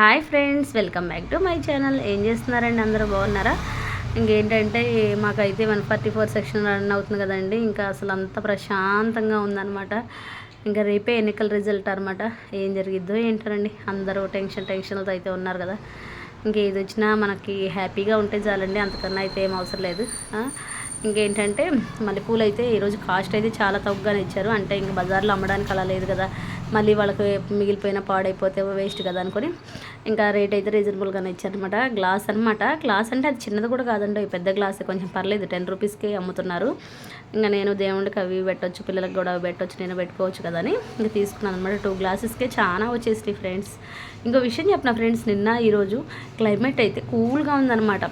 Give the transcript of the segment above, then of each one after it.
Hi friends welcome back to my channel. ఏం చేస్తున్నారండి? అందరూ బాగున్నారా? ఇంకేంటంటే మాకైతే one forty four section run అవుతుంది కదండి. ఇంకా అసలు అంత ప్రశాంతంగా ఉందన్నమాట. ఇంకా రేపే ఎన్నికల రిజల్ట్ అనమాట ఏం జరిగిద్దో ఏంటోనండి. అందరూ టెన్షన్ టెన్షన్లతో అయితే ఉన్నారు కదా. ఇంకేది వచ్చినా మనకి హ్యాపీగా ఉంటే చాలండి. అంతకన్నా అయితే ఏం అవసరం లేదు. ఇంకేంటంటే మల్లెపూలు అయితే ఈరోజు కాస్ట్ అయితే చాలా తక్కువగానే ఇచ్చారు. అంటే ఇంక బజార్లో అమ్మడానికి అలా లేదు కదా. మళ్ళీ వాళ్ళకి మిగిలిపోయిన పాడైపోతే వేస్ట్ కదా అనుకొని ఇంకా రేట్ అయితే రీజనబుల్గానే ఇచ్చారనమాట. గ్లాస్ అనమాట గ్లాస్ అంటే అది చిన్నది కూడా కాదండి. పెద్ద గ్లాసే కొంచెం పర్లేదు. టెన్ రూపీస్కి అమ్ముతున్నారు. ఇంకా నేను దేవుడికి అవి పెట్టొచ్చు పిల్లలకు కూడా అవి పెట్టొచ్చు నేను పెట్టుకోవచ్చు కదా అని ఇంకా తీసుకున్నాను అనమాట. టూ గ్లాసెస్కే చాలా వచ్చేసి ఫ్రెండ్స్ ఇంకో విషయం చెప్పిన ఫ్రెండ్స్ నిన్న ఈరోజు క్లైమేట్ అయితే కూల్గా ఉందన్నమాట.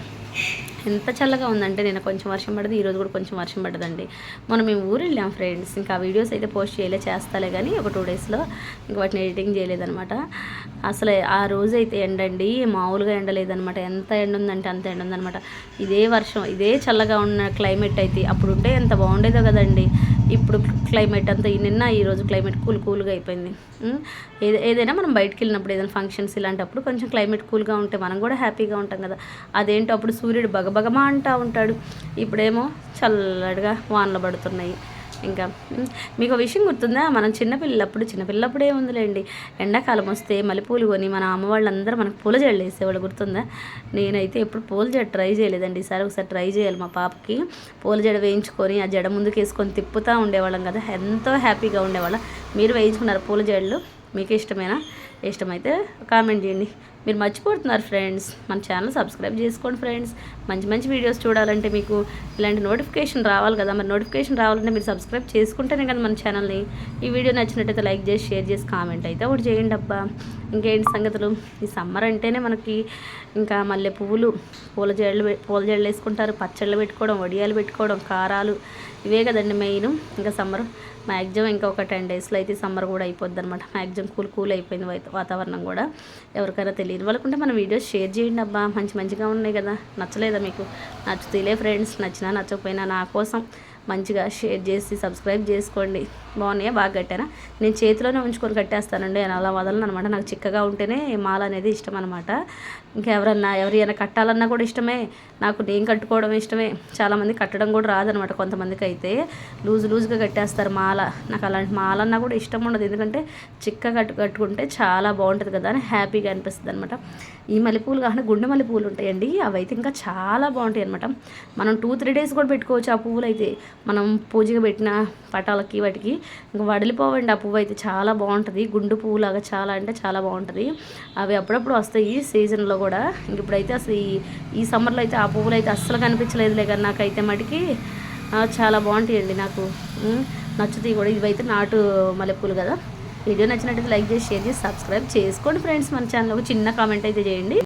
ఎంత చల్లగా ఉందంటే నేను కొంచెం వర్షం పడింది ఈరోజు కూడా కొంచెం వర్షం పడదండి. మనం మేము ఊరు వెళ్ళాం ఫ్రెండ్స్ ఇంకా వీడియోస్ అయితే పోస్ట్ చేయలే చేస్తాలే కానీ ఒక టూ డేస్లో ఇంకా వాటిని ఎడిటింగ్ చేయలేదనమాట అసలు ఆ రోజు అయితే ఎండండి మామూలుగా ఎండలేదనమాట ఎంత ఎండ ఉందంటే అంత ఎండ ఉందనమాట ఇదే వర్షం ఇదే చల్లగా ఉన్న క్లైమేట్ అయితే అప్పుడు ఉంటే ఎంత బాగుండేదో కదండి. ఇప్పుడు క్లైమేట్ అంతా ఈ నిన్న ఈరోజు క్లైమేట్ కూల్ కూల్గా అయిపోయింది. ఉమ్, ఏదైనా మనం బయటికి వెళ్ళినప్పుడు ఏదైనా ఫంక్షన్స్ ఇలాంటప్పుడు కొంచెం క్లైమేట్ కూల్గా ఉంటే మనం కూడా హ్యాపీగా ఉంటాం కదా. అదేంటో అప్పుడు సూర్యుడు బగబగమా అంటూ ఉంటాడు. ఇప్పుడేమో చల్లడిగా వానలు పడుతున్నాయి. ఇంకా మీకు విషయం గుర్తుందా? మనం చిన్నపిల్లప్పుడు చిన్నపిల్లప్పుడే ఉందిలేండి. ఎండాకాలం వస్తే మల్లెపూలు కొని మన అమ్మ వాళ్ళందరూ మనకు పూల జడలు వేసేవాళ్ళు గుర్తుందా? నేనైతే ఎప్పుడు పూల జడ ట్రై చేయలేదండి. ఈసారి ఒకసారి ట్రై చేయాలి మా పాపకి. పూల జడ వేయించుకొని ఆ జడ ముందుకు వేసుకొని తిప్పుతూ ఉండేవాళ్ళం కదా. ఎంతో హ్యాపీగా ఉండేవాళ్ళం. మీరు వేయించుకున్నారు పూల జడలు మీకు ఇష్టమేనా? ఇష్టమైతే కామెంట్ చేయండి. మీరు మర్చిపోతున్నారు ఫ్రెండ్స్ మన ఛానల్ సబ్స్క్రైబ్ చేసుకోండి ఫ్రెండ్స్. మంచి మంచి వీడియోస్ చూడాలంటే మీకు ఇలాంటి నోటిఫికేషన్ రావాలి కదా. మరి నోటిఫికేషన్ రావాలంటే మీరు సబ్స్క్రైబ్ చేసుకుంటేనే కదా మన ఛానల్ని. ఈ వీడియో నచ్చినట్టయితే లైక్ చేసి షేర్ చేసి కామెంట్ అయితే ఒకటి చేయండి అబ్బా. ఇంకేంటి సంగతులు? ఈ సమ్మర్ అంటేనే మనకి ఇంకా మల్లె పువ్వులు పూల జడలు పూల జడలు వేసుకుంటారు. పచ్చళ్ళు పెట్టుకోవడం వడియాలు పెట్టుకోవడం కారాలు ఇవే కదండి మెయిన్. ఇంకా సమ్మర్ మ్యాక్సిమం ఇంకా ఒక టెన్ డేస్లో అయితే సమ్మర్ కూడా అయిపోద్ది అనమాట మ్యాక్సిమం కూల్ కూల్ అయిపోయింది వాతావరణం కూడా. ఎవరికైనా తెలియదు. వాళ్ళకుంటే మన వీడియోస్ షేర్ చేయండి అబ్బా. మంచి మంచిగా ఉన్నాయి కదా. నచ్చలేదా మీకు? నచ్చుతీలే ఫ్రెండ్స్ నచ్చినా నచ్చకపోయినా నా కోసం మంచిగా షేర్ చేసి సబ్స్క్రైబ్ చేసుకోండి. బాగున్నాయా? బాగా కట్టానా నేను చేతిలోనే ఉంచుకొని కట్టేస్తానండి. నేను అలా వదలను అనమాట నాకు చిక్కగా ఉంటేనే మాల అనేది ఇష్టం అనమాట ఇంకెవరన్నా ఎవరైనా కట్టాలన్నా కూడా ఇష్టమే. నాకు నేను కట్టుకోవడం ఇష్టమే. చాలామంది కట్టడం కూడా రాదనమాట కొంతమందికి అయితే లూజ్ లూజ్గా కట్టేస్తారు మాల. నాకు అలాంటి మాల అన్నా కూడా ఇష్టం ఉండదు. ఎందుకంటే చిక్క కట్టు కట్టుకుంటే చాలా బాగుంటుంది కదా అని హ్యాపీగా అనిపిస్తుంది అనమాట ఈ మల్లెపూలు కాకుండా గుండె మల్లెపూలు ఉంటాయండి. అవి అయితే ఇంకా చాలా బాగుంటాయి అనమాట మనం టూ త్రీ డేస్ కూడా పెట్టుకోవచ్చు ఆ పువ్వులు అయితే మనం పూజగా పెట్టిన పటాలకి వాటికి ఇంకా వడిలిపోవండి. ఆ పువ్వు అయితే చాలా బాగుంటుంది. గుండు పువ్వు లాగా చాలా అంటే చాలా బాగుంటుంది. అవి అప్పుడప్పుడు వస్తాయి సీజన్లో కూడా. ఇంక ఇప్పుడైతే అసలు ఈ ఈ సమ్మర్లో అయితే ఆ పువ్వులు అయితే అస్సలు కనిపించలేదులే కానీ నాకైతే మటుకి చాలా బాగుంటాయండి నాకు. నచ్చుతాయి కూడా. ఇవైతే నాటు మల్లెపూలు కదా. వీడియో నచ్చినట్టు లైక్ చేసి షేర్ చేసి సబ్స్క్రైబ్ చేసుకోండి ఫ్రెండ్స్. మన ఛానల్ ఒక చిన్న కామెంట్ అయితే చేయండి.